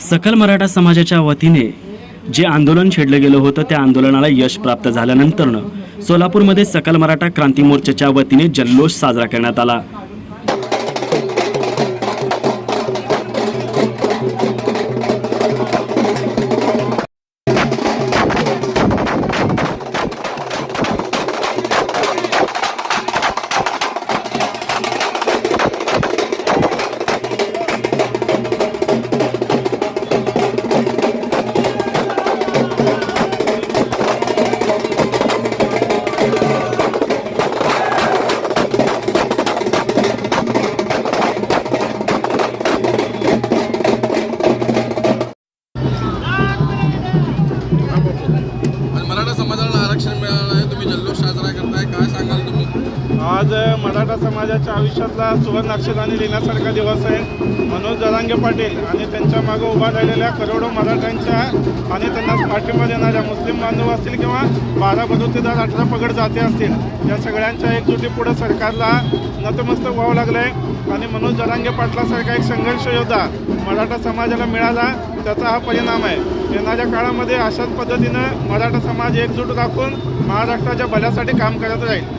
सकल मराठा समाजाच्या वतीने जे आंदोलन छेडलं गेलं होतं त्या आंदोलनाला यश प्राप्त झाल्यानंतरनं सोलापूरमध्ये सकल मराठा क्रांती मोर्चाच्या वतीने जल्लोष साजरा करण्यात आला. nice angle to me. आज मराठा समाजाच्या आयुष्यातला सुवर्ण अक्षराने लिहिण्यासारखा दिवस आहे. मनोज जरांगे पाटील आणि त्यांच्या मागे उभा राहिलेल्या करोडो मराठ्यांच्या आणि त्यांना पाठिंबा देणाऱ्या मुस्लिम बांधव असतील किंवा बारा बदुतीदार अठरा पगड जाती असतील या सगळ्यांच्या एकजुटी पुढे सरकारला नतमस्तक व्हावं लागलं आहे आणि मनोज जरांगे पाटलासारखा एक संघर्ष योद्धा मराठा समाजाला मिळाला त्याचा हा परिणाम आहे. येणाऱ्या काळामध्ये अशाच पद्धतीनं मराठा समाज एकजूट राखून महाराष्ट्राच्या भल्यासाठी काम करत राहील.